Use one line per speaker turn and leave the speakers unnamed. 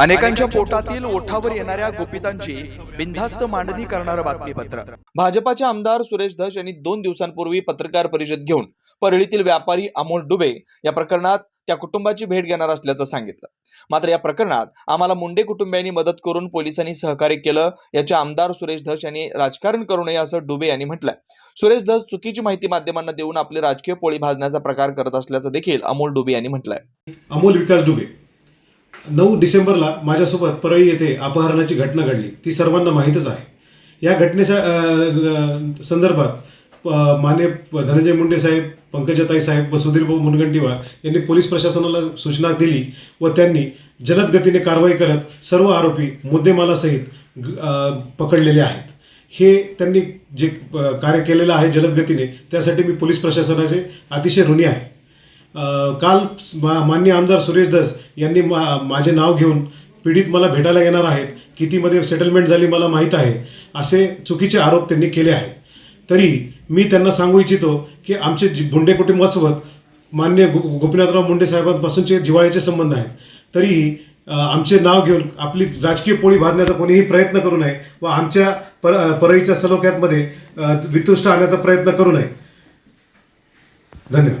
अनेकांच्या पोटातील ओठावर येणाऱ्या गोपितांची बिनधास्त मांडणी करणारं बातमीपत्र. भाजपाचे आमदार सुरेश धस यांनी दोन दिवसांपूर्वी पत्रकार परिषद घेऊन परळीतील व्यापारी अमोल डुबे या प्रकरणात त्या कुटुंबाची भेट घेणार असल्याचं सांगितलं. मात्र या प्रकरणात आम्हाला मुंडे कुटुंबियांनी मदत करून पोलिसांनी सहकार्य केलं याचे आमदार सुरेश धस यांनी राजकारण करू नये असं डुबे यांनी म्हटलंय. सुरेश धस चुकीची माहिती माध्यमांना देऊन आपली राजकीय पोळी भाजण्याचा प्रकार करत असल्याचं देखील अमोल डुबे यांनी म्हटलंय.
अमोल विकास डुबे. नऊ डिसेंबरला माझ्यासोबत परळी येथे अपहरणाची घटना घडली. ती सर्वांना माहीतच आहे. या घटनेच्या संदर्भात माने धनंजय मुंडे साहेब पंकजाताई साहेब व सुधीरभाऊ मुनगंटीवार यांनी पोलीस प्रशासनाला सूचना दिली व त्यांनी जलद गतीने कारवाई करत सर्व आरोपी मुद्देमालासहित ग- पकडलेले आहेत. हे त्यांनी जे कार्य केलेलं आहे जलद गतीने त्यासाठी मी पोलीस प्रशासनाचे अतिशय ऋणी आहे. काल मा- मान्य आमदार सुरेश दस यांनी मा माझे नाव घेऊन पीडित मला भेटायला येणार आहेत. कितीमध्ये सेटलमेंट झाली मला माहीत आहे. असे चुकीचे आरोप त्यांनी केले आहेत. तरी मी त्यांना सांगू इच्छितो की आमचे जी- मुंडे कुटुंबासोबत मान्य गो गोपीनाथराव मुंडे साहेबांपासूनचे जिवाळ्याचे संबंध आहेत. तरीही आमचे नाव घेऊन आपली राजकीय पोळी भाजण्याचा कोणीही प्रयत्न करू नये व आमच्या पर परळीच्या सलोख्यातमध्ये वितुष्ट आणण्याचा प्रयत्न करू नये. धन्यवाद.